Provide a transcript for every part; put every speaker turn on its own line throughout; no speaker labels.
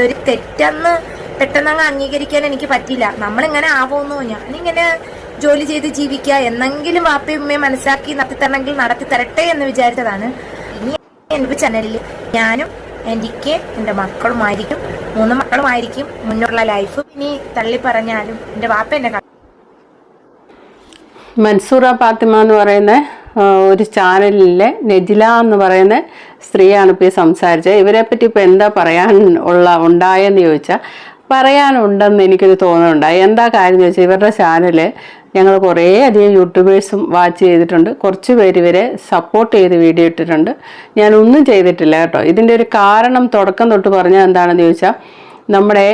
ഇതൊരു തെറ്റെന്ന് പെട്ടെന്ന് അങ്ങ് അംഗീകരിക്കാൻ എനിക്ക് പറ്റില്ല നമ്മളിങ്ങനെ ആവോന്നോ? ഞാൻ ഇങ്ങനെ ജോലി ചെയ്ത് ജീവിക്കുക എന്നെങ്കിലും വാപ്പയും ഉമ്മയും മനസ്സിലാക്കി നടത്തി തരണമെങ്കിൽ നടത്തി തരട്ടെ എന്ന് വിചാരിച്ചതാണ്. ഇനി എന്റെ ചാനലിൽ ഞാനും എനിക്ക് എന്റെ മക്കളുമായിരിക്കും മൂന്ന് മക്കളുമായിരിക്കും മുന്നോട്ടുള്ള ലൈഫ്. ഇനി തള്ളി പറഞ്ഞാലും എന്റെ വാപ്പ എന്നെ
മൻസൂറ ഫാത്തിമ എന്ന് പറയുന്ന ഒരു ചാനലിലെ നെജില എന്ന് പറയുന്ന സ്ത്രീയാണ് ഇപ്പോൾ ഈ സംസാരിച്ചത്. ഇവരെ പറ്റി ഇപ്പോൾ എന്താ പറയാൻ ഉള്ള ഉണ്ടായെന്ന് ചോദിച്ചാൽ പറയാനുണ്ടെന്ന് എനിക്കൊരു തോന്നുന്നുണ്ടായി എന്താ കാര്യം എന്ന് വെച്ചാൽ ഇവരുടെ ചാനൽ ഞങ്ങൾ കുറേ അധികം യൂട്യൂബേഴ്സും വാച്ച് ചെയ്തിട്ടുണ്ട്. കുറച്ച് പേര് ഇവരെ സപ്പോർട്ട് ചെയ്ത് വീഡിയോ ഇട്ടിട്ടുണ്ട്. ഞാൻ ഒന്നും ചെയ്തിട്ടില്ല കേട്ടോ. ഇതിന്റെ ഒരു കാരണം തുടക്കം തൊട്ട് പറഞ്ഞാൽ എന്താണെന്ന് ചോദിച്ചാൽ നമ്മുടെ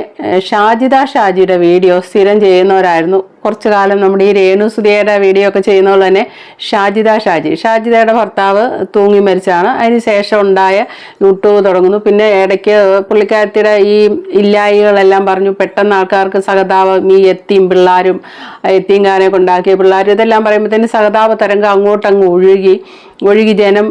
ഷാജിദ ഷാജിയുടെ വീഡിയോ സ്ഥിരം ചെയ്യുന്നവരായിരുന്നു കുറച്ചു കാലം നമ്മുടെ ഈ രേണു സുധിയുടെ വീഡിയോ ഒക്കെ ചെയ്യുന്ന പോലെ തന്നെ ഷാജിദ ഷാജി. ഷാജിദയുടെ ഭർത്താവ് തൂങ്ങി മരിച്ചാണ്. അതിന് ശേഷം ഉണ്ടായ യൂട്യൂബ് തുടങ്ങുന്നു. പിന്നെ ഇടയ്ക്ക് പുള്ളിക്കാരത്തിയുടെ ഈ ഇല്ലായികളെല്ലാം പറഞ്ഞു പെട്ടെന്ന് ആൾക്കാർക്ക് സഹതാപം ഈ എത്തിയും പിള്ളാരും കാനൊക്കെ ഉണ്ടാക്കിയ പിള്ളേരും. ഇതെല്ലാം പറയുമ്പോൾ തന്നെ സഹതാപ തരംഗം അങ്ങോട്ടങ്ങ് ഒഴുകി ഒഴുകി ജനം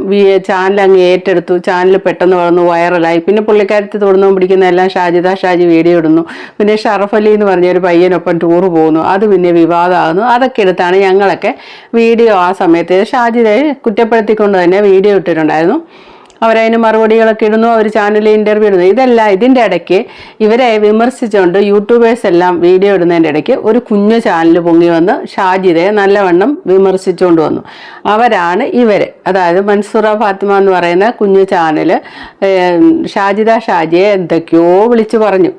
ചാനൽ അങ്ങ് ഏറ്റെടുത്തു. ചാനൽ പെട്ടെന്ന് വളർന്നു വൈറലായി പിന്നെ പുള്ളിക്കാരത്തി തുടർന്നു പിടിക്കുന്ന എല്ലാം ഷാജിദ ഷാജി വീഡിയോ ഇടുന്നു. പിന്നെ ഷറഫലി എന്ന് പറഞ്ഞ ഒരു പയ്യനൊപ്പം ടൂർ പോകുന്നു. അത് പിന്നെ വിവാദമാകുന്നു അതൊക്കെ എടുത്താണ് ഞങ്ങളൊക്കെ വീഡിയോ ആ സമയത്ത് ഷാജിദയെ കുറ്റപ്പെടുത്തിക്കൊണ്ട് തന്നെ വീഡിയോ ഇട്ടിട്ടുണ്ടായിരുന്നു. അവരതിന് മറുപടികളൊക്കെ ഇടുന്നു അവർ ചാനലിൽ ഇന്റർവ്യൂ ഇടുന്നു. ഇതെല്ലാം ഇതിന്റെ ഇടയ്ക്ക് ഇവരെ വിമർശിച്ചുകൊണ്ട് യൂട്യൂബേഴ്സ് എല്ലാം വീഡിയോ ഇടുന്നതിന്റെ ഇടയ്ക്ക് ഒരു കുഞ്ഞു ചാനൽ പൊങ്ങി വന്ന് ഷാജിദയെ നല്ലവണ്ണം വിമർശിച്ചുകൊണ്ട് വന്നു. അവരാണ് ഇവർ അതായത് മൻസൂറ ഫാത്തിമ എന്ന് പറയുന്ന കുഞ്ഞു ചാനൽ ഷാജിദ ഷാജിയെ എന്തൊക്കെയോ വിളിച്ചു പറഞ്ഞു.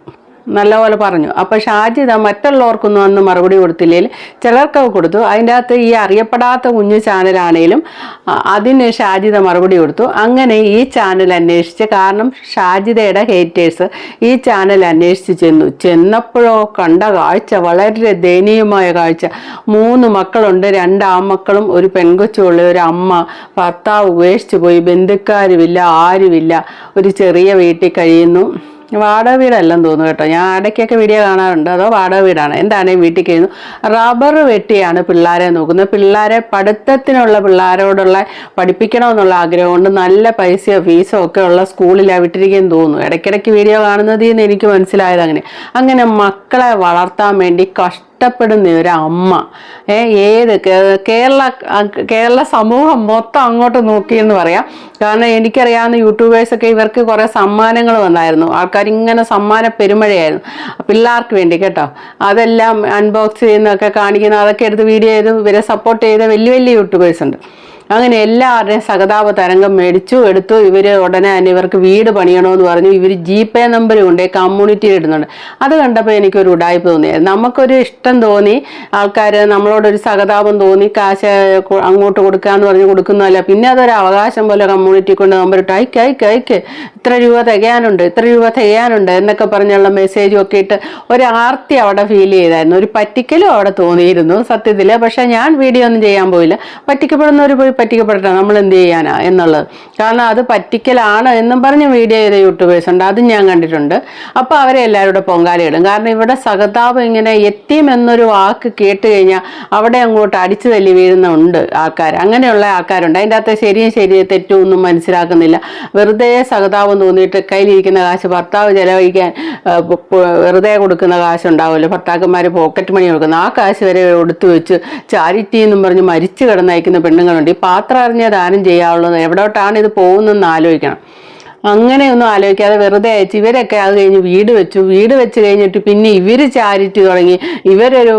നല്ലപോലെ പറഞ്ഞു. അപ്പോൾ ഷാജിദ മറ്റുള്ളവർക്കൊന്നും അന്ന് മറുപടി കൊടുത്തില്ലെങ്കിൽ ചിലർക്കൊക്കെ കൊടുത്തു. അതിന്റെ അകത്ത് ഈ അറിയപ്പെടാത്ത കുഞ്ഞു ചാനലാണേലും അതിന് ഷാജിത മറുപടി കൊടുത്തു. അങ്ങനെ ഈ ചാനൽ അന്വേഷിച്ച് കാരണം ഷാജിതയുടെ ഹേറ്റേഴ്സ് ഈ ചാനൽ അന്വേഷിച്ച് ചെന്നു. ചെന്നപ്പോഴോ കണ്ട കാഴ്ച വളരെ ദയനീയമായ കാഴ്ച. മൂന്ന് മക്കളുണ്ട് രണ്ട് ആൺമക്കളും ഒരു പെൺകൊച്ചുള്ള ഒരു അമ്മ. ഭർത്താവ് ഉപേക്ഷിച്ച് പോയി ബന്ധുക്കാരുമില്ല ആരുമില്ല. ഒരു ചെറിയ വീട്ടിൽ കഴിയുന്നു. വാടക വീടല്ലെന്ന് തോന്നുന്നു കേട്ടോ. ഞാൻ ഇടയ്ക്കൊക്കെ വീഡിയോ കാണാറുണ്ട്. അതോ വാടക വീടാണ്. എന്താണ് ഈ വീട്ടിൽ കഴിയുന്നു റബ്ബർ വെട്ടിയാണ് പിള്ളേരെ നോക്കുന്നത്. പിള്ളേരെ പഠിത്തത്തിനുള്ള പിള്ളേരോടുള്ള പഠിപ്പിക്കണമെന്നുള്ള ആഗ്രഹം കൊണ്ട് നല്ല പൈസയോ ഫീസോ ഒക്കെ ഉള്ള സ്കൂളിലാണ് വിട്ടിരിക്കുകയെന്ന് തോന്നുന്നു. ഇടയ്ക്കിടയ്ക്ക് വീഡിയോ കാണുന്നതിൽ നിന്ന് എനിക്ക് മനസ്സിലായത് അങ്ങനെ. അങ്ങനെ മക്കളെ വളർത്താൻ വേണ്ടി കഷ്ട ഇഷ്ടപ്പെടുന്ന ഒരു അമ്മ. ഏത് കേരള കേരള സമൂഹം മൊത്തം അങ്ങോട്ട് നോക്കിയെന്ന് പറയാം. കാരണം എനിക്കറിയാവുന്ന യൂട്യൂബേഴ്സൊക്കെ ഇവർക്ക് കുറേ സമ്മാനങ്ങൾ വന്നായിരുന്നു. ആൾക്കാർ ഇങ്ങനെ സമ്മാന പെരുമഴയായിരുന്നു. പിള്ളേർക്ക് വേണ്ടി കേട്ടോ. അതെല്ലാം അൺബോക്സ് ചെയ്യുന്നൊക്കെ കാണിക്കുന്ന അതൊക്കെ എടുത്ത് വീഡിയോ ചെയ്ത് ഇവരെ സപ്പോർട്ട് ചെയ്ത വലിയ വലിയ യൂട്യൂബേഴ്സ് ഉണ്ട്. അങ്ങനെ എല്ലാവരുടെയും സഹതാപ തരംഗം മേടിച്ചു എടുത്തു. ഇവർ ഉടനെ തന്നെ ഇവർക്ക് വീട് പണിയണമെന്ന് പറഞ്ഞു. ഇവർ ജി പേ നമ്പർ ഉണ്ട് കമ്മ്യൂണിറ്റി ഇടുന്നുണ്ട്. അത് കണ്ടപ്പോൾ എനിക്കൊരു ഉടായ്പ തോന്നി. നമുക്കൊരു ഇഷ്ടം തോന്നി. ആൾക്കാർ നമ്മളോടൊരു സഹതാപം തോന്നി. കാശ് അങ്ങോട്ട് കൊടുക്കാന്ന് പറഞ്ഞ് കൊടുക്കുന്നതല്ല. പിന്നെ അതൊരു അവകാശം പോലെ കമ്മ്യൂണിറ്റി കൊണ്ട് നമ്പർ ഇട്ട്. അയക്ക് അയക്ക് അയക്ക്. ഇത്ര രൂപ തികയാനുണ്ട് ഇത്ര രൂപ തികയാനുണ്ട് എന്നൊക്കെ പറഞ്ഞുള്ള മെസ്സേജും ഒക്കെ ഇട്ട് ഒരു ആർത്തി അവിടെ ഫീൽ ചെയ്തായിരുന്നു. ഒരു പറ്റിക്കലും അവിടെ തോന്നിയിരുന്നു സത്യത്തിൽ പക്ഷേ ഞാൻ വീഡിയോ ഒന്നും ചെയ്യാൻ പോയില്ല. പറ്റിക്കപ്പെടുന്ന പോയി പറ്റിക്കപ്പെടട്ടെ നമ്മൾ എന്ത് ചെയ്യാനാ എന്നുള്ളത്. കാരണം അത് പറ്റിക്കലാണ് എന്നും പറഞ്ഞ് വീഡിയോ ചെയ്ത യൂട്യൂബേഴ്സ് ഉണ്ട് അതും ഞാൻ കണ്ടിട്ടുണ്ട്. അപ്പോൾ അവരെ കൂടെ പൊങ്കാലയിടും. കാരണം ഇവിടെ സഹതാപം ഇങ്ങനെ എത്തിയും എന്നൊരു വാക്ക് കേട്ട് കഴിഞ്ഞാൽ അവിടെ അങ്ങോട്ട് അടിച്ചു തല്ലി വീഴുന്ന ഉണ്ട് ആൾക്കാർ അങ്ങനെയുള്ള ആൾക്കാരുണ്ട്. അതിന്റെ അകത്ത് ശരിയും ശരി തെറ്റും ഒന്നും മനസ്സിലാക്കുന്നില്ല. വെറുതെ സഹതാപം തോന്നിയിട്ട് കയ്യിലിരിക്കുന്ന കാശ് ഭർത്താവ് ചെലവഴിക്കാൻ വെറുതെ കൊടുക്കുന്ന കാശ് ഉണ്ടാവുമല്ലോ ഭർത്താക്കന്മാർ പോക്കറ്റ് മണി കൊടുക്കുന്ന ആ കാശ് വരെ എടുത്തു വെച്ച് ചാരിറ്റി എന്നും പറഞ്ഞ് മരിച്ചു കിടന്നയക്കുന്ന പെണ്ണുങ്ങളുണ്ട്. ഈ പാത്രം അറിഞ്ഞ ദാനം ചെയ്യാവുള്ളൂ എവിടോട്ടാണ് ഇത് പോകുന്നതെന്ന് ആലോചിക്കണം. അങ്ങനെയൊന്നും ആലോചിക്കാതെ വെറുതെ അയച്ച് ഇവരൊക്കെ അത് കഴിഞ്ഞ് വീട് വെച്ചു. വീട് വെച്ച് കഴിഞ്ഞിട്ട് പിന്നെ ഇവർ ചാരിറ്റി തുടങ്ങി. ഇവരൊരു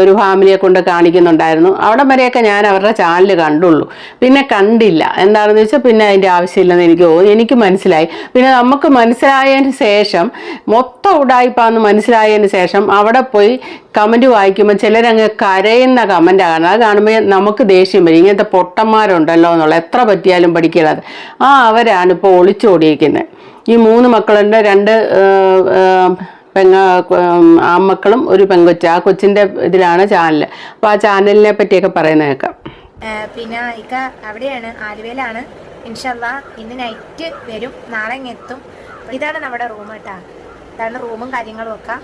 ഒരു ഫാമിലിയെ കൊണ്ട് കാണിക്കുന്നുണ്ടായിരുന്നു. അവിടെ വരെയൊക്കെ ഞാൻ അവരുടെ ചാനൽ കണ്ടുള്ളൂ. പിന്നെ കണ്ടില്ല. എന്താണെന്ന് വെച്ചാൽ പിന്നെ അതിന്റെ ആവശ്യമില്ലെന്ന് എനിക്ക് തോന്നി എനിക്ക് മനസ്സിലായി. പിന്നെ നമുക്ക് മനസ്സിലായതിന് ശേഷം മൊത്തം ഉടായിപ്പാന്ന് മനസ്സിലായതിന് ശേഷം അവിടെ പോയി കമന്റ് വായിക്കുമ്പോൾ ചിലരങ്ങ് കരയുന്ന കമന്റാണ് അത് കാണുമ്പോൾ നമുക്ക് ദേഷ്യം വരും. ഇങ്ങനത്തെ പൊട്ടന്മാരുണ്ടല്ലോ എന്നുള്ള എത്ര പറ്റിയാലും പഠിക്കരുത് ആ അവരാണ് ഇപ്പോൾ ഒളിച്ചോടിയിരിക്കുന്നത് ഈ മൂന്ന് മക്കളുണ്ട്. രണ്ട് പെങ്ങ ആമ്മക്കളും ഒരു പെങ്കൊച്ച്. ആ കൊച്ചിന്റെ ഇതിലാണ് ചാനൽ അപ്പോൾ ആ ചാനലിനെ പറ്റിയൊക്കെ പറയുന്നത് കേൾക്കാം.
പിന്നെ ഇക്ക അവിടെയാണ്. ആലുവയിലാണ്. ഇൻഷല്ല ഇന്ന് നൈറ്റ് വരും. നാളെ എത്തും ഇതാണ് നമ്മുടെ റൂം കേട്ടാ ഇതാണ് റൂമും കാര്യങ്ങളും ഒക്കെ.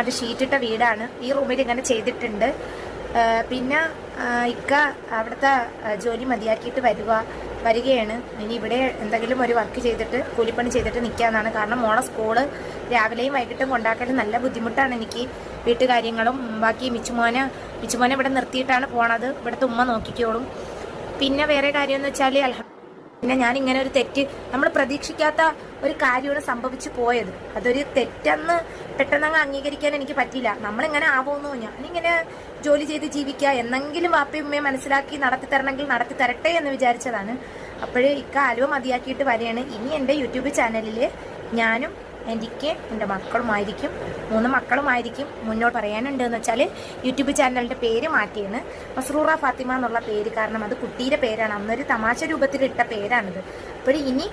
അത് ഷീറ്റിട്ട വീടാണ്. ഈ റൂമിൽ ഇങ്ങനെ ചെയ്തിട്ടുണ്ട്. പിന്നെ ഇക്ക അവിടുത്തെ ജോലി മതിയാക്കിയിട്ട് വരിക വരികയാണ്. ഇനി ഇവിടെ എന്തെങ്കിലും ഒരു വർക്ക് ചെയ്തിട്ട് കൂലിപ്പണി ചെയ്തിട്ട് നിൽക്കാമെന്നാണ് കാരണം മോളെ സ്കൂൾ രാവിലെയും വൈകിട്ടും കൊണ്ടാക്കാൻ നല്ല ബുദ്ധിമുട്ടാണ് എനിക്ക്. വീട്ടുകാര്യങ്ങളും ബാക്കി മിച്ചുമോനെ മിച്ചുമോനെ ഇവിടെ നിർത്തിയിട്ടാണ് പോണത്. ഇവിടുത്തെ ഉമ്മ നോക്കിക്കോളും. പിന്നെ വേറെ കാര്യം എന്ന് വെച്ചാൽ അൽഹ പിന്നെ ഞാൻ ഇങ്ങനെ ഒരു തെറ്റ് നമ്മൾ പ്രതീക്ഷിക്കാത്ത ഒരു കാര്യമാണ് സംഭവിച്ചു പോയത്. അതൊരു തെറ്റെന്ന് പെട്ടെന്ന് അങ്ങ് അംഗീകരിക്കാൻ എനിക്ക് പറ്റില്ല നമ്മളിങ്ങനെ ആവുമെന്നോ ഞാനിങ്ങനെ ജോലി ചെയ്ത് ജീവിക്കുക എന്നെങ്കിലും വാപ്പയും മനസ്സിലാക്കി നടത്തി തരണമെങ്കിൽ നടത്തി തരട്ടെ എന്ന് വിചാരിച്ചതാണ്. അപ്പോഴേ ഇക്കാലവും മതിയാക്കിയിട്ട് വരികയാണ്. ഇനി എന്റെ യൂട്യൂബ് ചാനലിൽ ഞാനും എനിക്ക് എന്റെ മക്കളുമായിരിക്കും മൂന്ന് മക്കളുമായിരിക്കും മുന്നോട്ട് പറയാനുണ്ട് എന്ന് വെച്ചാൽ യൂട്യൂബ് ചാനലിന്റെ പേര് മാറ്റിയാണ് മസ്റൂറ ഫാത്തിമ എന്നുള്ള പേര് കാരണം അത് കുട്ടിയുടെ പേരാണ്. അന്നൊരു തമാശ രൂപത്തിലിട്ട പേരാണിത്. അപ്പോൾ ഇനി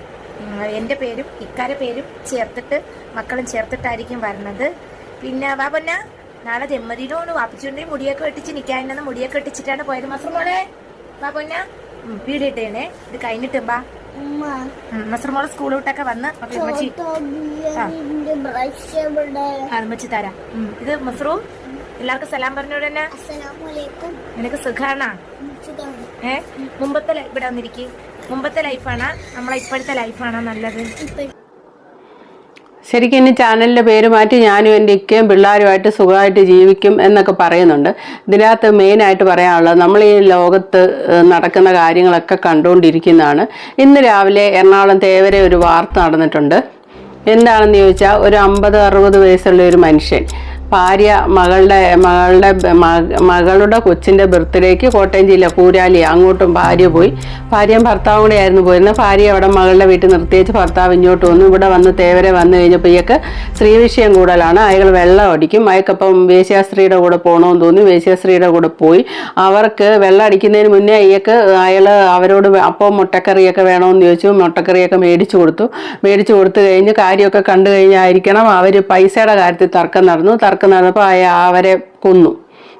എന്റെ പേരും ഇക്കാരെ പേരും ചേർത്തിട്ട് മക്കളും ചേർത്തിട്ടായിരിക്കും വരുന്നത് പിന്നെ വാ ബാബന്ന നാളെ ജന്മദിനമാണ്. വാപ്പിച്ചുണ്ടെങ്കിൽ മുടിയൊക്കെ വെട്ടിച്ച് നിൽക്കാൻ മുടിയൊക്കെ വെട്ടിച്ചിട്ടാണ് പോയത് വാ ബാബന്ന വീടിട്ടേണേ ഇത് കഴിഞ്ഞിട്ടുമ്പാ
ഉമ്മ
മസ്റുമോളെ സ്കൂൾ വിട്ടൊക്കെ വന്ന് അപ്പൊ ഉമ്മച്ചി തരാം. ഇത് മസ്റൂ? എല്ലാവർക്കും സലാം പറഞ്ഞോട് തന്നെ. നിനക്ക് സുഖാണാ?
ഏഹ്
ഏ മുമ്പത്തെ ഇവിടെ വന്നിരിക്കും. മുമ്പത്തെ ലൈഫാണ് നമ്മളെ ഇപ്പോഴത്തെ ലൈഫാണ് നല്ലത്?
ശരിക്കും ഇനി ചാനലിന്റെ പേര് മാറ്റി ഞാനും എന്റെ ഇക്കയും പിള്ളേരുമായിട്ട് സുഖമായിട്ട് ജീവിക്കും എന്നൊക്കെ പറയുന്നുണ്ട്. ഇതിനകത്ത് മെയിനായിട്ട് പറയാനുള്ളത് നമ്മൾ ഈ ലോകത്ത് നടക്കുന്ന കാര്യങ്ങളൊക്കെ കണ്ടുകൊണ്ടിരിക്കുന്നതാണ്. ഇന്ന് രാവിലെ എറണാകുളം തേവരെ ഒരു വാർത്ത നടന്നിട്ടുണ്ട്. എന്താണെന്ന് ചോദിച്ചാൽ ഒരു അമ്പത് അറുപത് വയസ്സുള്ള ഒരു മനുഷ്യൻ ഭാര്യ മകളുടെ മകളുടെ മകളുടെ കൊച്ചിന്റെ ബർത്ത്ഡേക്ക് കോട്ടയം ജില്ല കൂരാലി അങ്ങോട്ടും ഭാര്യ പോയി. ഭാര്യയും ഭർത്താവും കൂടെ ആയിരുന്നു പോയിരുന്നത്. ഭാര്യ അവിടെ മകളുടെ വീട്ടിൽ നിർത്തിയേച്ച് ഭർത്താവ് ഇങ്ങോട്ട് വന്നു. ഇവിടെ വന്ന് തേവരെ വന്നു കഴിഞ്ഞപ്പോൾ ഇയാൾക്ക് സ്ത്രീ വിഷയം കൂടുതലാണ്. അയാൾ വെള്ളം അടിക്കും. അയക്കപ്പം വേശ്യാസ്ത്രീയുടെ കൂടെ പോകണമെന്ന് തോന്നി. വേശ്യാസ്ത്രീയുടെ കൂടെ പോയി. അവർക്ക് വെള്ളം അടിക്കുന്നതിന് മുന്നേ അയ്യക്ക് അയാൾ അവരോട് അപ്പോൾ മുട്ടക്കറിയൊക്കെ വേണമെന്ന് ചോദിച്ചു. മുട്ടക്കറിയൊക്കെ മേടിച്ചു കൊടുത്തു. മേടിച്ചു കൊടുത്തു കഴിഞ്ഞ് കാര്യമൊക്കെ കണ്ടു കഴിഞ്ഞായിരിക്കണം. അവർ പൈസയുടെ കാര്യത്തിൽ തർക്കം നടന്നു. തർക്കം നടന്നപ്പോൾ അപ്പോൾ അവരെ കൊന്നു.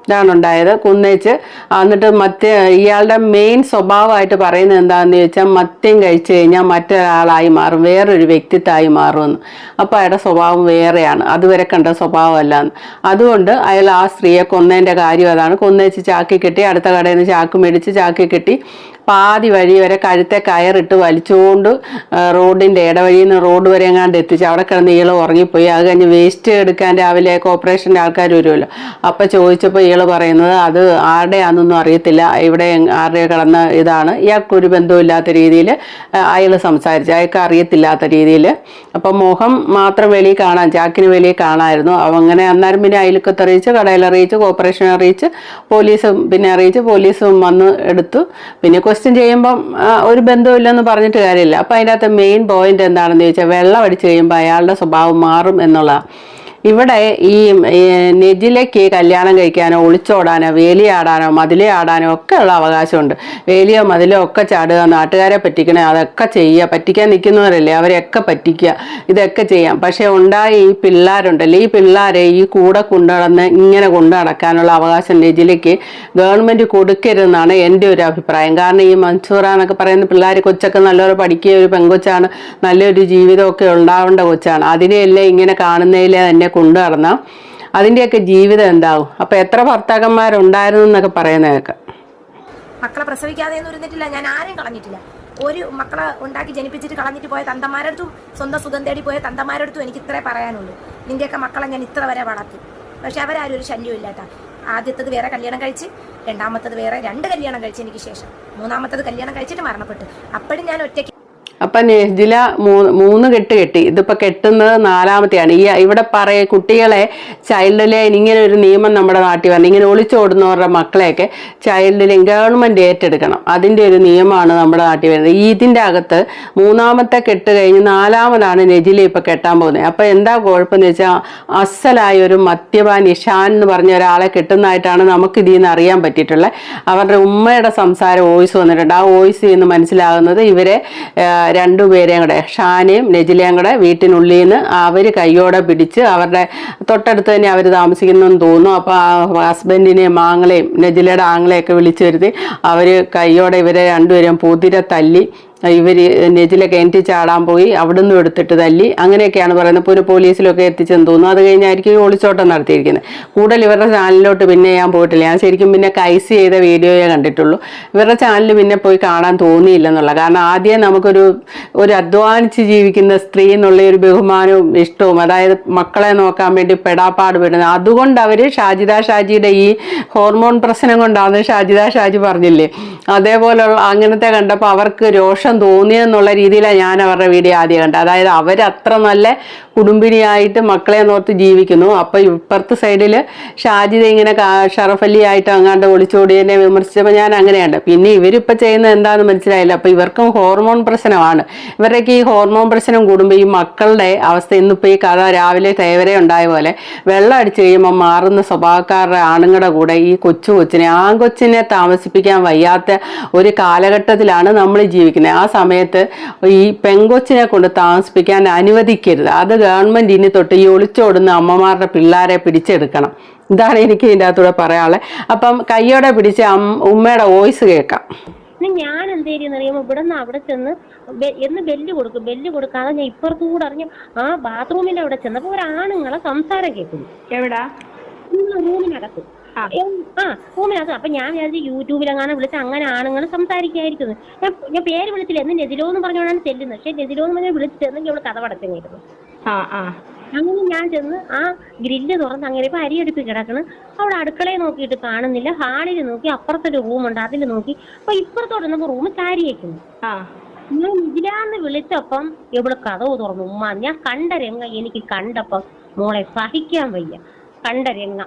ഇതാണ് ഉണ്ടായത്. കുന്നേച്ച് എന്നിട്ട് മറ്റ് ഇയാളുടെ മെയിൻ സ്വഭാവമായിട്ട് പറയുന്നത് എന്താണെന്ന് ചോദിച്ചാൽ മദ്യം കഴിച്ചു കഴിഞ്ഞാൽ മറ്റൊരാളായി മാറും. വേറൊരു വ്യക്തിത്വമായി മാറുമെന്ന്. അപ്പോൾ അയാളുടെ സ്വഭാവം വേറെയാണ്. അതുവരെ കണ്ട സ്വഭാവമല്ല അതുകൊണ്ട് അയാൾ ആ സ്ത്രീയെ കൊന്നതിന്റെ കാര്യം അതാണ്. കൊന്നേച്ച് ചാക്കി കെട്ടി അടുത്ത കടയിൽ നിന്ന് ചാക്ക് മേടിച്ച് ചാക്കി കെട്ടി പാതി വഴി വരെ കഴുത്തെ കയറിട്ട് വലിച്ചുകൊണ്ട് റോഡിന്റെ ഇടവഴിയിൽ നിന്ന് റോഡ് വരെ എങ്ങാണ്ട് എത്തിച്ച് അവിടെ കിടന്ന് ഇയാൾ ഉറങ്ങിപ്പോയി. അത് കഴിഞ്ഞ് വേസ്റ്റ് എടുക്കാൻ രാവിലെ കോർപ്പറേഷന്റെ ആൾക്കാർ വരുമല്ലോ. അപ്പോൾ ചോദിച്ചപ്പോൾ ഇയാൾ പറയുന്നത് അത് ആരുടെയാണെന്നൊന്നും അറിയത്തില്ല. ഇവിടെ ആരുടെ കിടന്ന ഇതാണ്. ഇയാൾക്കൊരു ബന്ധമില്ലാത്ത രീതിയിൽ അയാൾ സംസാരിച്ചു. അയാൾക്ക് അറിയത്തില്ലാത്ത രീതിയിൽ. അപ്പം മുഖം മാത്രം വെളിയിൽ കാണാൻ ചാക്കിന് വെളിയിൽ കാണാമായിരുന്നു അങ്ങനെ അന്നേരം പിന്നെ അയൽക്കത്ത് അറിയിച്ച് കടയിൽ അറിയിച്ച് കോർപ്പറേഷൻ അറിയിച്ച് പോലീസും പിന്നെ അറിയിച്ച് പോലീസും വന്ന് എടുത്തു. പിന്നെ ക്വസ്റ്റ്യൻ ചെയ്യുമ്പം ഒരു ബന്ധമില്ലെന്ന് പറഞ്ഞിട്ട് കാര്യമില്ല. അപ്പം അതിന്റെ അകത്ത് മെയിൻ പോയിന്റ് എന്താണെന്ന് ചോദിച്ചാൽ വെള്ളം അടിച്ചു കഴിയുമ്പോൾ അയാളുടെ സ്വഭാവം മാറും എന്നുള്ളതാണ് ഇവിടെ ഈ നെജിലേക്ക് കല്യാണം കഴിക്കാനോ ഒളിച്ചോടാനോ വേലിയാടാനോ മതിലേ ആടാനോ ഒക്കെ ഉള്ള അവകാശമുണ്ട്. വേലിയോ മതിലോ ഒക്കെ ചാടുക നാട്ടുകാരെ പറ്റിക്കണേ അതൊക്കെ ചെയ്യുക. പറ്റിക്കാൻ നിൽക്കുന്നവരല്ലേ അവരെയൊക്കെ പറ്റിക്കുക. ഇതൊക്കെ ചെയ്യാം. പക്ഷേ ഉണ്ടായ ഈ പിള്ളേരുണ്ടല്ലോ ഈ പിള്ളേരെ ഈ കൂടെ കൊണ്ടുനടന്ന് ഇങ്ങനെ കൊണ്ടു നടക്കാനുള്ള അവകാശം നെജിലേക്ക് ഗവൺമെന്റ് കൊടുക്കരുതെന്നാണ് എന്റെ ഒരു അഭിപ്രായം. കാരണം ഈ മൻസൂറ എന്നൊക്കെ പറയുന്ന പിള്ളേർ കൊച്ചൊക്കെ നല്ലൊരു പഠിക്കുക ഒരു പെങ്കൊച്ചാണ് നല്ലൊരു ജീവിതമൊക്കെ ഉണ്ടാവേണ്ട കൊച്ചാണ്. അതിനെയല്ലേ ഇങ്ങനെ കാണുന്നതിലെ തന്നെ കൊണ്ടു നടന്നാൽ അതിന്റെയൊക്കെ ജീവിതം എന്താവും? അപ്പം എത്ര ഭർത്താക്കന്മാരുണ്ടായിരുന്നു എന്നൊക്കെ പറയുന്ന കേൾക്കാം
മക്കളെ പ്രസവിക്കാതെ ഇരുന്നിട്ടില്ല. ഞാൻ ആരെയും കളഞ്ഞിട്ടില്ല. ഒരു മക്കളെ ഉണ്ടാക്കി ജനിപ്പിച്ചിട്ട് കളഞ്ഞിട്ട് പോയ തന്തമാരടുത്തും സ്വന്തം സുഖം തേടി പോയ തന്തമാരടുത്തും എനിക്ക് ഇത്രേ പറയാനുള്ളൂ. നിന്റെയൊക്കെ മക്കളെ ഞാൻ ഇത്ര വരെ വളർത്തി. പക്ഷെ അവരാരും ഒരു ശല്യവും ഇല്ലാത്ത ആദ്യത്തത് വേറെ കല്യാണം കഴിച്ച് രണ്ടാമത്തത് വേറെ രണ്ട് കല്യാണം കഴിച്ചതിന് ശേഷം. മൂന്നാമത്തത് കല്യാണം കഴിച്ചിട്ട് മരണപ്പെട്ടു. അപ്പോഴും ഞാൻ ഒറ്റയ്ക്ക്
അപ്പം നെജില മൂന്ന് മൂന്ന് കെട്ട് കെട്ടി. ഇതിപ്പോൾ കെട്ടുന്നത് നാലാമത്തെയാണ്. ഈ ഇവിടെ പറയ കുട്ടികളെ ചൈൽഡ് ലൈൻ ഇങ്ങനെ ഒരു നിയമം നമ്മുടെ നാട്ടിൽ വരണം ഇങ്ങനെ ഒളിച്ചോടുന്നവരുടെ മക്കളെയൊക്കെ ചൈൽഡ് ലൈൻ ഗവൺമെന്റ് ഏറ്റെടുക്കണം. അതിന്റെ ഒരു നിയമമാണ് നമ്മുടെ നാട്ടിൽ വരുന്നത്. ഈ ഇതിന്റെ അകത്ത് മൂന്നാമത്തെ കെട്ട് കഴിഞ്ഞ് നാലാമതാണ് നെജില ഇപ്പോൾ കെട്ടാൻ പോകുന്നത്. അപ്പോൾ എന്താ കുഴപ്പമെന്ന് വെച്ചാൽ അസലായ ഒരു മദ്യപാൻ ഇഷാൻ എന്ന് പറഞ്ഞ ഒരാളെ കെട്ടുന്നതായിട്ടാണ് നമുക്ക് ഇതിൽ നിന്ന് അറിയാൻ പറ്റിയിട്ടുള്ളത്. അവരുടെ ഉമ്മയുടെ സംസാരം വോയിസ് വന്നിട്ടുണ്ട്. ആ വോയിസ് നിന്ന് മനസ്സിലാകുന്നത് ഇവരെ രണ്ടുപേരെയും കൂടെ ഷാനയും നെജിലയും കൂടെ വീട്ടിനുള്ളിൽ നിന്ന് അവർ കയ്യോടെ പിടിച്ച് അവരുടെ തൊട്ടടുത്ത് തന്നെ അവർ താമസിക്കുന്നെന്ന് തോന്നുന്നു. അപ്പോൾ ആ ഹസ്ബൻഡിനെയും ആങ്ങളെയും നെജിലയുടെ ആങ്ങളെയൊക്കെ വിളിച്ചു വരുത്തി അവർ കയ്യോടെ ഇവരെ രണ്ടുപേരെയും പൂതിരെ തല്ലി ഇവർ നെജിലൊക്കെ കിണറ്റിൽ ചാടാൻ പോയി അവിടുന്ന് എടുത്തിട്ട് തല്ലി. അങ്ങനെയൊക്കെയാണ് പറയുന്നത്. ഇപ്പോൾ ഒരു പോലീസിലൊക്കെ എത്തിച്ചെന്ന് തോന്നുന്നു. അത് കഴിഞ്ഞായിരിക്കും ഒളിച്ചോട്ടം നടത്തിയിരിക്കുന്നത്. കൂടുതൽ ഇവരുടെ ചാനലിലോട്ട് പിന്നെ ഞാൻ പോയിട്ടില്ല. ഞാൻ ശരിക്കും പിന്നെ കൈസ് ചെയ്ത വീഡിയോയെ കണ്ടിട്ടുള്ളൂ. ഇവരുടെ ചാനൽ പിന്നെ പോയി കാണാൻ തോന്നിയില്ലെന്നുള്ള. കാരണം ആദ്യം നമുക്കൊരു ഒരു അധ്വാനിച്ച് ജീവിക്കുന്ന സ്ത്രീ എന്നുള്ള ഒരു ബഹുമാനവും ഇഷ്ടവും അതായത് മക്കളെ നോക്കാൻ വേണ്ടി പെടാപ്പാട് വിടുന്നത് അതുകൊണ്ട് അവർ ഷാജിദ ഷാജിയുടെ ഈ ഹോർമോൺ പ്രശ്നം കൊണ്ടാണ് ഷാജിദ ഷാജി പറഞ്ഞില്ലേ? അതേപോലെയുള്ള അങ്ങനത്തെ കണ്ടപ്പോൾ അവർക്ക് രോഷം തോന്നിയെന്നുള്ള രീതിയിലാണ് ഞാൻ അവരുടെ വീഡിയോ ആദ്യം കണ്ടത്. അതായത് അവർ അത്ര നല്ല കുടുംബിനിയായിട്ട് മക്കളെ നോർത്ത് ജീവിക്കുന്നു. അപ്പോൾ ഇപ്പുറത്തെ സൈഡിൽ ഷാജിദ ഇങ്ങനെ ഷറഫലി ആയിട്ട് അങ്ങാണ്ട് ഒളിച്ചോടിയതിനെ വിമർശിച്ചപ്പോൾ ഞാൻ അങ്ങനെയുണ്ട് പിന്നെ ഇവരിപ്പോൾ ചെയ്യുന്നത് എന്താണെന്ന് മനസ്സിലായില്ല. അപ്പോൾ ഇവർക്കും ഹോർമോൺ പ്രശ്നമാണ്. ഇവരുടെയൊക്കെ ഈ ഹോർമോൺ പ്രശ്നം കൂടുമ്പോൾ ഈ മക്കളുടെ അവസ്ഥ ഇന്നിപ്പോൾ ഈ കഥ രാവിലെ തേവരെ ഉണ്ടായ പോലെ വെള്ളം അടിച്ചു കഴിയുമ്പോൾ മാറുന്ന സ്വഭാവക്കാരുടെ ആണുങ്ങളുടെ കൂടെ ഈ കൊച്ചു കൊച്ചിനെ ആൺകൊച്ചിനെ താമസിപ്പിക്കാൻ വയ്യാത്ത ഒരു കാലഘട്ടത്തിലാണ് നമ്മൾ ജീവിക്കുന്നത്. സമയത്ത് ഈ പെങ്കൊച്ചിനെ കൊണ്ട് താമസിപ്പിക്കാൻ അനുവദിക്കരുത്. അത് ഗവൺമെന്റ് ഇനി തൊട്ട് ഈ ഒളിച്ചോടുന്ന അമ്മമാരുടെ പിള്ളേരെ പിടിച്ചെടുക്കണം. ഇതാണ് എനിക്ക് ഇതിന്റെ അകത്തൂടെ പറയാനുള്ളത്. അപ്പം കയ്യോടെ പിടിച്ച് ഉമ്മയുടെ വോയിസ് കേൾക്കാം.
ഞാൻ എന്ത് ചെയ്യുന്ന അറിയുമ്പോ ഇവിടെ നിന്ന് അവിടെ ചെന്ന് എന്ന് ബെല്ല് കൊടുക്കും. ബെല്ല് കൊടുക്കാതെ ഞാൻ ഇപ്പുറത്തുകൂടെ അറിഞ്ഞു ആ ബാത്റൂമിൽ അവിടെ ചെന്നപ്പോ ഒരാണുങ്ങളെ സംസാരം കേൾക്കുന്നു.
എവിടാ?
റൂമിനകത്ത്. ആ ഭൂമിനകത്ത് അപ്പൊ ഞാൻ വിചാരിച്ചു യൂട്യൂബിൽ അങ്ങനെ വിളിച്ച് അങ്ങനെ ആണുങ്ങൾ സംസാരിക്കായിരിക്കുന്നു ഞാൻ ഞാൻ പേര് വിളിച്ചില്ല. എന്ന് നെതിലോ എന്ന് പറഞ്ഞോണ്ടാണ് ചെല്ലുന്നത്. പക്ഷെ നെതിലോ എന്ന് പറഞ്ഞാൽ വിളിച്ചിട്ടെന്നെങ്കിൽ അവൾ കഥ പടച്ചങ്ങായിരുന്നു.
ആ ആ.
അങ്ങനെ ഞാൻ ചെന്ന് ആ ഗ്രില്ല് തുറന്ന് അങ്ങനെ ഇപ്പൊ അരിയെടുപ്പ് കിടക്കണം. അവിടെ അടുക്കളയെ നോക്കിയിട്ട് കാണുന്നില്ല. ഹാളിൽ നോക്കി അപ്പുറത്തൊരു റൂമുണ്ട്. അതിൽ നോക്കി. അപ്പൊ ഇപ്പുറത്തോട്ട് വന്നപ്പോ റൂം ചാരിയേക്കുന്നു ഞാൻ ഇതിലാന്ന് വിളിച്ചപ്പം എവിടെ കഥവ് തുറന്നു. ഉമ്മ ഞാൻ കണ്ട രംഗ എനിക്ക് കണ്ടപ്പം മോളെ സഹിക്കാൻ വയ്യ. കണ്ട രംഗ.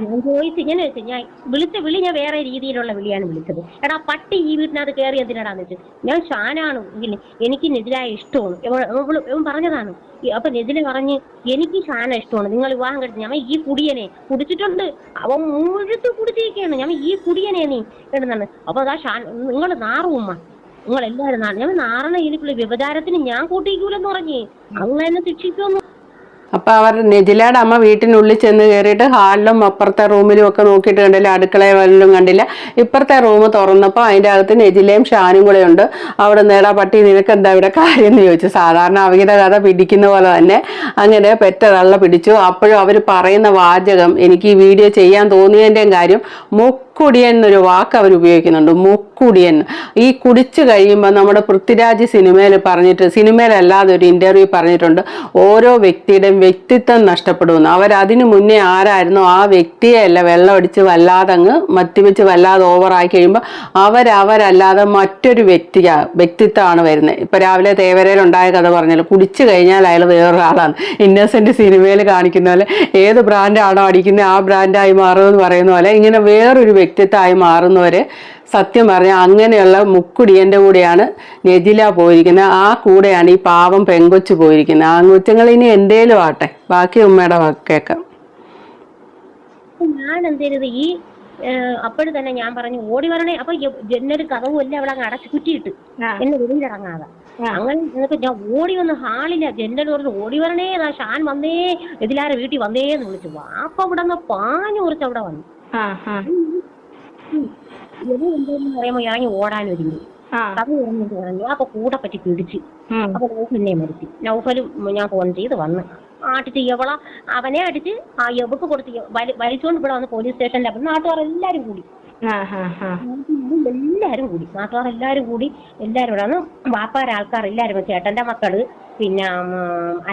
ഞാൻ ഇങ്ങനെ വെച്ചു ഞാൻ വിളിച്ച വിളി ഞാൻ വേറെ രീതിയിലുള്ള വിളിയാണ് വിളിച്ചത്. എടാ പട്ടി ഈ വീട്ടിനകത്ത് കയറി എന്തിനാടാന്ന് വെച്ചു? ഞാൻ ഷാനാണ്? ഇങ്ങനെ എനിക്ക് നെതിലായ ഇഷ്ടമാണ്. ഇവൻ പറഞ്ഞതാണ്. അപ്പൊ നെതില പറഞ്ഞ് എനിക്ക് ഷാന ഇഷ്ടമാണ്. നിങ്ങൾ വിവാഹം കഴിച്ചു ഞാൻ ഈ കുടിയനെ കുടിച്ചിട്ടുണ്ട്. അവൻ മുഴുത്ത് കുടിച്ചിരിക്കുകയാണ്. ഞാൻ ഈ കുടിയനെ നീ എന്നാണ് അപ്പൊ അതാ ഷാൻ നിങ്ങൾ നാറുമ്മ നിങ്ങൾ എല്ലാവരും നാ- ഞാൻ നാറണ എനിക്കുള്ള വ്യവചാരത്തിന് ഞാൻ കൂട്ടിക്കൂലെന്ന് പറഞ്ഞേ. അങ്ങനെ ശിക്ഷിക്കുമെന്ന്
അപ്പൊ അവർ നെജിലയുടെ അമ്മ വീട്ടിനുള്ളിൽ ചെന്ന് കയറിയിട്ട് ഹാളിലും അപ്പുറത്തെ റൂമിലും ഒക്കെ നോക്കിയിട്ട് കണ്ടില്ല അടുക്കളയെ വല്ലതും കണ്ടില്ല. ഇപ്പുറത്തെ റൂം തുറന്നപ്പോൾ അതിന്റെ അകത്ത് നെജിലയും ഷാനും കൂടെ ഉണ്ട്. അവിടെ നേടാ പട്ടി നിനക്ക് എന്താ ഇവിടെ കാര്യം? എന്ന് ചോദിച്ചു. സാധാരണ അവരുടെ കഥ പിടിക്കുന്ന പോലെ തന്നെ അങ്ങനെ പെറ്റ തള്ള പിടിച്ചു. അപ്പോഴും അവർ പറയുന്ന വാചകം എനിക്ക് ഈ വീഡിയോ ചെയ്യാൻ തോന്നിയതിന്റെയും കാര്യം മുക്കുടിയൻ എന്നൊരു വാക്ക് അവർ ഉപയോഗിക്കുന്നുണ്ട്. മുക്കുടിയൻ. ഈ കുടിച്ചു കഴിയുമ്പോൾ നമ്മുടെ പൃഥ്വിരാജ് സിനിമയിൽ പറഞ്ഞിട്ട് സിനിമയിലല്ലാതെ ഒരു ഇന്റർവ്യൂ പറഞ്ഞിട്ടുണ്ട്. ഓരോ വ്യക്തിയുടെയും വ്യക്തിത്വം നഷ്ടപ്പെടുമെന്ന് അവരതിനു മുന്നേ ആരായിരുന്നു ആ വ്യക്തിയെയല്ല വെള്ളമടിച്ച് വല്ലാതെ അങ്ങ് മദ്യപിച്ച് വല്ലാതെ ഓവറായി കഴിയുമ്പോൾ അവരവരല്ലാതെ മറ്റൊരു വ്യക്തിയാ വ്യക്തിത്വമാണ് വരുന്നത്. ഇപ്പം രാവിലെ തേവരയിലുണ്ടായ കഥ പറഞ്ഞല്ലോ. കുടിച്ചു കഴിഞ്ഞാൽ അയാൾ വേറൊരാളാണ്. ഇന്നസെന്റ് സിനിമയിൽ കാണിക്കുന്ന പോലെ ഏത് ബ്രാൻഡാണോ അടിക്കുന്നത് ആ ബ്രാൻഡായി മാറുമെന്ന് പറയുന്ന പോലെ ഇങ്ങനെ വേറൊരു വ്യക്തിത്വമായി മാറുന്നവര് സത്യം പറഞ്ഞാൽ അങ്ങനെയുള്ള മുക്കുടിയന്റെ കൂടെയാണ് നെജില പോയിരിക്കുന്നത്. ആ കൂടെയാണ് ഈ പാവം പെങ്കൊച്ചു പോയിരിക്കുന്നത്. ആ കൊച്ചുങ്ങൾ ഇനി എന്തേലും ആട്ടെ ബാക്കി ഉമ്മയുടെ വാക്കേക്കാം
ഞാൻ എന്ത് ഈ അപ്പോഴും തന്നെ ഞാൻ പറഞ്ഞു ഓടി വരണേ. അപ്പൊ എന്നൊരു ജനൽ കഥവും എല്ലാം അവളങ്ങ് അടച്ചു കുറ്റിയിട്ട് എന്നെ വെളിയിലിറങ്ങാതെ അങ്ങനെ എന്നിട്ട് ഞാൻ ഓടി വന്ന് ഹാളില്ല ജനൽ പറഞ്ഞു ഓടി വരണേ ദാ ഷാൻ വന്നേ എതിലാര വീട്ടിൽ വന്നേ എന്ന് വിളിച്ചു. വാപ്പ ഇവിടെ നിന്ന് പാഞ്ഞു കുറച്ച് അവിടെ വന്നു.
ആ
ഉണ്ടെന്ന് പറയുമ്പോ ഇറങ്ങി ഓടാൻ ഒരുങ്ങി. കഥ തുറന്നിട്ട് ഇറങ്ങി അപ്പൊ കൂടെ പറ്റി പിടിച്ച്. അപ്പൊ നൗഫലിനെ മരുത്തി. നൗഫലും ഞാൻ ഫോൺ ചെയ്ത് വന്ന്. ആട്ടിച്ച് എവള അവനെ അടിച്ച് ആ എവക്ക് കൊടുത്ത് വലിച്ചോണ്ട് ഇവിടെ വന്ന് പോലീസ് സ്റ്റേഷനിൽ അപ്പൊ നാട്ടുകാർ എല്ലാരും കൂടി. എല്ലാരും കൂടി നാട്ടുകാർ എല്ലാരും കൂടി. എല്ലാരും കൂടെ വന്ന് വാപ്പാര ആൾക്കാർ എല്ലാരും. ചേട്ടന്റെ മക്കൾ പിന്നെ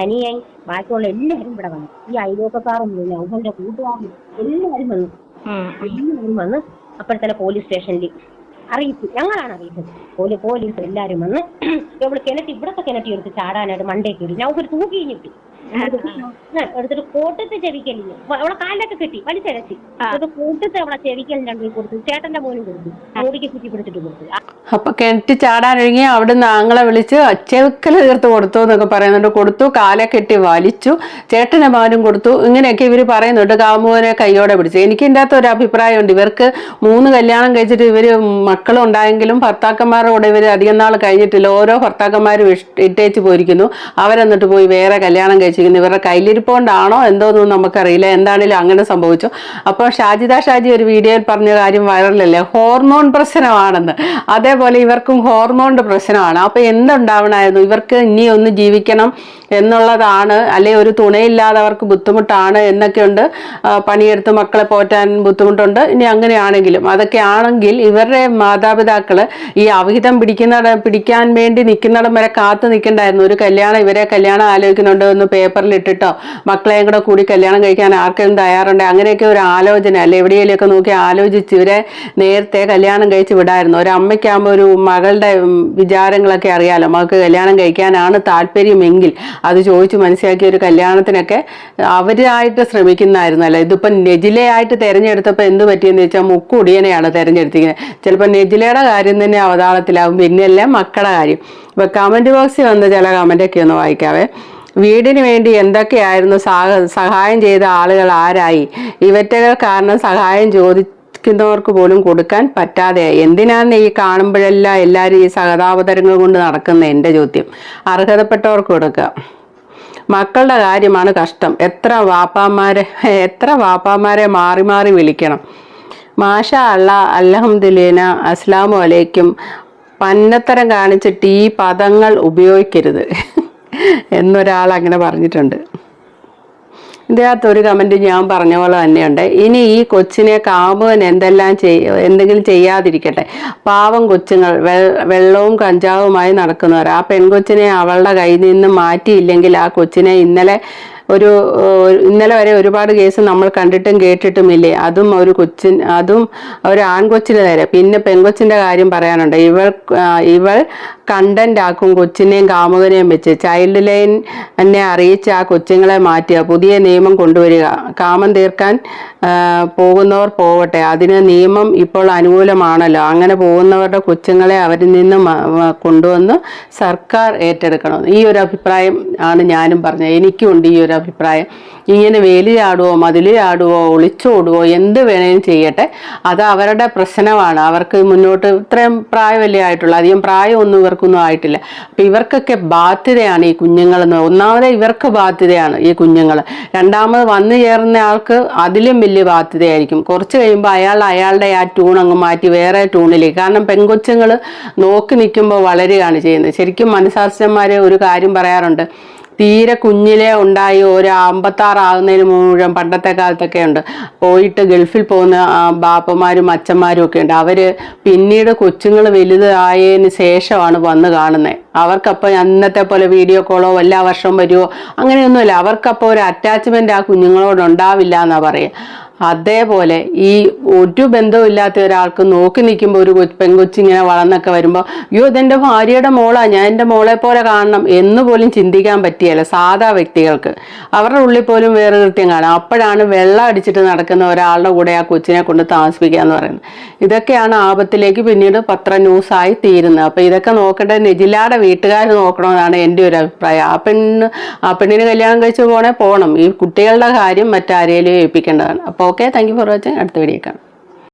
അനിയൻ ബാക്കിയുള്ള എല്ലാരും ഇവിടെ വന്നു. ഈ അയലോക്കക്കാരും നൗഫലിന്റെ കൂട്ടുകാരും എല്ലാരും വന്നു. എല്ലാരും വന്ന് അപ്പോഴത്തെ പോലീസ് സ്റ്റേഷനിൽ അറിയിച്ചു. ഞങ്ങളാണ് അറിയിച്ചത്. പോലീസ് പോലീസ് എല്ലാവരും വന്ന് ഇവൾ കിണറ്റി ഇവിടത്തെ കിണറ്റി എടുത്ത് ചാടാനായിട്ട് മണ്ടേ കയറി ഞാൻ ഒരു തൂക്കി കഴിഞ്ഞിട്ട് എടുത്തിട്ട് കോട്ടത്തെ ചെവിക്കലിന് അവളെ കാലിലൊക്കെ കെട്ടി. വലിച്ചരച്ചി എന്നിട്ട് കൂട്ടത്തെ അവളെ ചെവിക്കലിന് രണ്ടു കൊടുത്തു. ചേട്ടന്റെ മോനും കൊടുത്തു. മോടിക്ക് കുറ്റി പിടിച്ചിട്ട് കൊടുത്തു.
അപ്പൊ കിണറ്റി ചാടാനൊരുങ്ങി അവിടുന്ന് ആങ്ങളെ വിളിച്ച് ചെവിക്കൽ തീർത്ത് കൊടുത്തു എന്നൊക്കെ പറയുന്നുണ്ട്. കൊടുത്തു കാലെ കെട്ടി വലിച്ചു. ചേട്ടന്റെ മകനും കൊടുത്തു. ഇങ്ങനെയൊക്കെ ഇവർ പറയുന്നുണ്ട്. കാമുവനെ കൈയോടെ പിടിച്ചു. എനിക്ക് ഇതിന്റെ അകത്ത് ഒരു അഭിപ്രായമുണ്ട്. ഇവർക്ക് മൂന്ന് കല്യാണം കഴിച്ചിട്ട് ഇവർ മക്കളും ഉണ്ടായെങ്കിലും ഭർത്താക്കന്മാരുടെ കൂടെ ഇവർ അധികം നാൾ കഴിഞ്ഞിട്ടില്ല. ഓരോ ഭർത്താക്കന്മാരും ഇട്ടേച്ച് പോയിരിക്കുന്നു. അവരെന്നിട്ട് പോയി വേറെ കല്യാണം കഴിച്ച് കഴിച്ചിരിക്കുന്നത് ഇവരുടെ കയ്യിലിരിപ്പോണ്ടാണോ എന്തോന്നും നമുക്കറിയില്ല. എന്താണേലും അങ്ങനെ സംഭവിച്ചു. അപ്പോൾ ഷാജിദ ഷാജി ഒരു വീഡിയോയിൽ പറഞ്ഞ കാര്യം വൈറലല്ലേ? ഹോർമോൺ പ്രശ്നമാണെന്ന്. അതേപോലെ ഇവർക്കും ഹോർമോണിന്റെ പ്രശ്നമാണ്. അപ്പോൾ എന്തുണ്ടാവണമായിരുന്നു ഇവർക്ക് ഇനി ഒന്ന് ജീവിക്കണം എന്നുള്ളതാണ്. അല്ലെ ഒരു തുണയില്ലാതെ അവർക്ക് ബുദ്ധിമുട്ടാണ് എന്നൊക്കെയുണ്ട്. പണിയെടുത്ത് മക്കളെ പോറ്റാൻ ബുദ്ധിമുട്ടുണ്ട്. ഇനി അങ്ങനെയാണെങ്കിലും അതൊക്കെ ആണെങ്കിൽ ഇവരുടെ മാതാപിതാക്കൾ ഈ അവിഹിതം പിടിക്കുന്ന പിടിക്കാൻ വേണ്ടി നിൽക്കുന്നിടം വരെ കാത്തു നിൽക്കണ്ടായിരുന്നു. ഒരു കല്യാണം ഇവരെ കല്യാണം ആലോചിക്കുന്നുണ്ടോ എന്ന് പേപ്പറിൽ ഇട്ടിട്ടോ മക്കളെയും കൂടെ കൂടി കല്യാണം കഴിക്കാൻ ആർക്കെങ്കിലും തയ്യാറുണ്ട്? അങ്ങനെയൊക്കെ ഒരു ആലോചന അല്ലെ? എവിടെയെങ്കിലുമൊക്കെ നോക്കി ആലോചിച്ച് ഇവരെ നേരത്തെ കല്യാണം കഴിച്ച് വിടായിരുന്നു. ഒരു അമ്മയ്ക്കാകുമ്പോൾ ഒരു മകളുടെ വിചാരങ്ങളൊക്കെ അറിയാലോ? മകൾക്ക് കല്യാണം കഴിക്കാനാണ് താല്പര്യമെങ്കിൽ അത് ചോദിച്ച് മനസ്സിലാക്കിയ ഒരു കല്യാണത്തിനൊക്കെ അവരായിട്ട് ശ്രമിക്കുന്നതായിരുന്നല്ലോ ഇതിപ്പം നെജിലയായിട്ട് തിരഞ്ഞെടുത്തപ്പോൾ എന്ത് പറ്റിയെന്ന് വെച്ചാൽ മുക്കുടിയനെയാണ് തിരഞ്ഞെടുത്തിരിക്കുന്നത്. ചിലപ്പോൾ നെജിലയുടെ കാര്യം തന്നെ അവതാളത്തിലാവും. പിന്നെയല്ലേ മക്കളുടെ കാര്യം. ഇപ്പൊ കമന്റ് ബോക്സിൽ വന്ന ചില കമന്റൊക്കെ ഒന്ന് വായിക്കാവേ. വീടിന് വേണ്ടി എന്തൊക്കെയായിരുന്നു സഹ- സഹായം ചെയ്ത ആളുകൾ ആരായി? ഇവറ്റകൾ കാരണം സഹായം ചോദിക്കുന്നവർക്ക് പോലും കൊടുക്കാൻ പറ്റാതെ എന്തിനാണ് ഈ കാണുമ്പോഴെല്ലാം എല്ലാവരും ഈ സഹതാപതരങ്ങൾ കൊണ്ട് നടക്കുന്ന? എന്റെ ചോദ്യം. അർഹതപ്പെട്ടവർക്ക് കൊടുക്കുക മക്കളുടെ കാര്യമാണ് കഷ്ടം. എത്ര വാപ്പാമാരെ എത്ര വാപ്പാമാരെ മാറി മാറി വിളിക്കണം. മാഷ അള്ള അല്ലഹമ്മദിലേന അസ്ലാമു അലൈക്കും. പന്നത്തരം കാണിച്ചിട്ട് ഈ പദങ്ങൾ ഉപയോഗിക്കരുത്. എന്നൊരാൾ അങ്ങനെ പറഞ്ഞിട്ടുണ്ട്. ഇതിനകത്ത് ഒരു കമന്റ് ഞാൻ പറഞ്ഞ പോലെ തന്നെയുണ്ട്. ഇനി ഈ കൊച്ചിനെ കാമുകൻ എന്തെല്ലാം ചെയ്യ എന്തെങ്കിലും ചെയ്യാതിരിക്കട്ടെ. പാവം കൊച്ചുങ്ങൾ വെള്ളവും കഞ്ചാവുമായി നടക്കുന്നവർ. ആ പെൺകൊച്ചിനെ അവളുടെ കയ്യിൽ നിന്ന് മാറ്റിയില്ലെങ്കിൽ ആ കൊച്ചിനെ ഇന്നലെ ഒരു ഇന്നലെ വരെ ഒരുപാട് കേസ് നമ്മൾ കണ്ടിട്ടും കേട്ടിട്ടുമില്ലേ? അതും ഒരു കൊച്ചിൻ അതും ഒരു ആൺകൊച്ചിന് നേരെ. പിന്നെ പെൺകൊച്ചിന്റെ കാര്യം പറയാനുണ്ട്. ഇവൾ ഇവൾ കണ്ടന്റ് ആക്കും കൊച്ചിനെയും കാമുകനെയും വെച്ച് ചൈൽഡ് ലൈൻ എന്നെ അറിയിച്ച് ആ കൊച്ചുങ്ങളെ മാറ്റുക പുതിയ നിയമം കൊണ്ടുവരിക. കാമം തീർക്കാൻ പോകുന്നവർ പോവട്ടെ. അതിന് നിയമം ഇപ്പോൾ അനുകൂലമാണല്ലോ. അങ്ങനെ പോകുന്നവരുടെ കൊച്ചുങ്ങളെ അവരിൽ നിന്ന് കൊണ്ടുവന്ന് സർക്കാർ ഏറ്റെടുക്കണം. ഈ ഒരു അഭിപ്രായം ആണ് ഞാനും പറഞ്ഞത്. എനിക്കും ഉണ്ട് ഈ ഒരു അഭിപ്രായം. ഇങ്ങനെ വേലി ചാടുവോ മതിൽ ചാടുവോ ഒളിച്ചോടുവോ എന്ത് വേണേലും ചെയ്യട്ടെ. അത് അവരുടെ പ്രശ്നമാണ്. അവർക്ക് മുന്നോട്ട് ഇത്രയും പ്രായമല്ലേ ആയിട്ടുള്ളൂ. അധികം പ്രായമൊന്നും ഇവർക്കൊന്നും ആയിട്ടില്ല. അപ്പം ഇവർക്കൊക്കെ ബാധ്യതയാണ് ഈ കുഞ്ഞുങ്ങളെന്ന്. ഒന്നാമത് ഇവർക്ക് ബാധ്യതയാണ് ഈ കുഞ്ഞുങ്ങൾ രണ്ടാമത് വന്നു ചേർന്ന ആൾക്ക് അതിലും വലിയ ബാധ്യതയായിരിക്കും. കുറച്ച് കഴിയുമ്പോൾ അയാൾ അയാളുടെ ആ ട്യൂൺ അങ്ങ് മാറ്റി വേറെ ട്യൂണിലേക്ക് കാരണം പെൺകൊച്ചുങ്ങൾ നോക്കി നിൽക്കുമ്പോൾ വളരുകയാണ് ചെയ്യുന്നത്. ശരിക്കും മനഃശാസ്ത്രജ്ഞന്മാർ ഒരു കാര്യം പറയാറുണ്ട്. തീരെ കുഞ്ഞിലെ ഉണ്ടായി ഒരു അമ്പത്താറാകുന്നതിന് മുഴുവൻ പണ്ടത്തെ കാലത്തൊക്കെ ഉണ്ട്. പോയിട്ട് ഗൾഫിൽ പോകുന്ന ബാപ്പമാരും അച്ഛന്മാരും ഒക്കെ ഉണ്ട്. അവർ പിന്നീട് കൊച്ചുങ്ങൾ വലുതായതിന് ശേഷമാണ് വന്ന് കാണുന്നത് അവർക്കപ്പോൾ അന്നത്തെ പോലെ വീഡിയോ കോളോ എല്ലാ വർഷവും വരുമോ അങ്ങനെയൊന്നുമില്ല. അവർക്കപ്പോൾ ഒരു അറ്റാച്ച്മെന്റ് ആ കുഞ്ഞുങ്ങളോട് ഉണ്ടാവില്ല എന്നാ പറയുക അതേപോലെ ഈ ഒരു ബന്ധമില്ലാത്ത ഒരാൾക്ക് നോക്കി നിൽക്കുമ്പോൾ ഒരു പെൺകൊച്ചി ഇങ്ങനെ വളർന്നൊക്കെ വരുമ്പോൾ അയ്യോ ഇതെന്റെ ഭാര്യയുടെ മോളാ ഞാൻ എന്റെ മോളെ പോലെ കാണണം എന്ന് പോലും ചിന്തിക്കാൻ പറ്റിയല്ല സാധാ വ്യക്തികൾക്ക്. അവരുടെ ഉള്ളിൽ പോലും വേറെ കൃത്യം കാണാം. അപ്പോഴാണ് വെള്ളം അടിച്ചിട്ട് നടക്കുന്ന ഒരാളുടെ കൂടെ ആ കൊച്ചിനെ കൊണ്ട് താമസിപ്പിക്കുക എന്ന് പറയുന്നത്. ഇതൊക്കെയാണ് ആപത്തിലേക്ക് പിന്നീട് പത്ര ന്യൂസായി തീരുന്നത്. അപ്പോൾ ഇതൊക്കെ നോക്കേണ്ടത് നെജിലാടെ വീട്ടുകാർ നോക്കണമെന്നാണ് എന്റെ ഒരു അഭിപ്രായം. ആ പെണ്ണ് ആ പെണ്ണിന് കല്യാണം കഴിച്ച് പോണേ പോകണം ഈ കുട്ടികളുടെ കാര്യം മറ്റാരേലും ഏൽപ്പിക്കേണ്ടതാണ്. അപ്പോൾ okay. Thank you for watching അടുത്ത വീഡിയോ കാണാം.